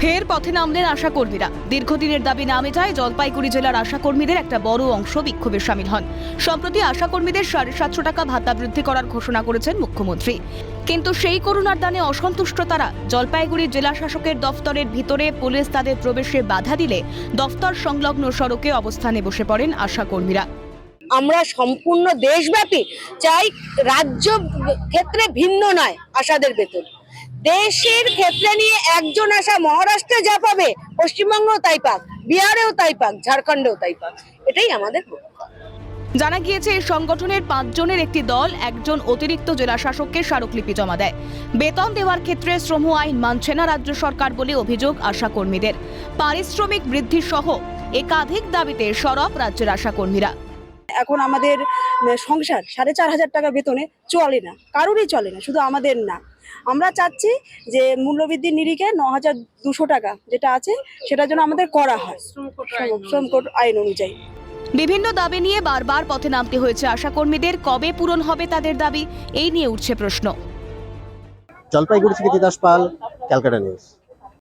ফের পথে নামলেন আশাকর্মীরা। দীর্ঘদিনের দাবি না মেটায় জলপাইগুড়ি জেলার আশাকর্মীদের একটা বড় অংশ বিক্ষোভে সামিল হন। সম্প্রতি আশাকর্মীদের সাড়ে সাতশো টাকা ভাতা বৃদ্ধি করার ঘোষণা করেছেন মুখ্যমন্ত্রী। কিন্তু সেই করুণার দানে অসন্তুষ্ট তারা। জলপাইগুড়ি জেলা শাসকের দফতরের ভিতরে পুলিশ তাদের প্রবেশে বাধা দিলে দফতর সংলগ্ন সড়কে অবস্থানে বসে পড়েন আশাকর্মীরা। আমরা সম্পূর্ণ দেশব্যাপী, চাই রাজ্য ক্ষেত্রে ভিন্ন নয় আশাদের বেতন দেশের ক্ষেত্রে নিয়ে একজন আসা মহারাষ্ট্রে যা পাবে, পশ্চিমবঙ্গেও তাই পাক, বিহারেও তাই পাক, ঝাড়খণ্ডেও তাই পাক। এটাই আমাদের জানা গিয়েছে, এই সংগঠনের পাঁচজনের একটি দল একজন অতিরিক্ত জেলা শাসককে স্মারকলিপি জমা দেয়। বেতন দেওয়ার ক্ষেত্রে শ্রম আইন মানছে না রাজ্য সরকার বলে অভিযোগ আশাকর্মীদের। পারিশ্রমিক বৃদ্ধি সহ একাধিক দাবিতে সরব রাজ্যের আশাকর্মীরা। এখন আমাদের সংসার সাড়ে চার হাজার টাকা বেতনে চলে না কারোরই চলে না শুধু আমাদের না। আমরা চাচ্ছি যে মূল্যবৃদ্ধির নিরিখে ন হাজার দুশো টাকা যেটা আছে সেটা যেন আমাদের করা হয়। শ্রম- শ্রম কোড আইন অনুযায়ী। বিভিন্ন দাবি নিয়ে বারবার পথে নামতে হয়েছে আশাকর্মীদের কবে পূরণ হবে তাদের দাবি এই নিয়ে উঠছে প্রশ্ন। জলপাইগুড়ি থেকে তিতাস পাল ক্যালকাটা নিউজ।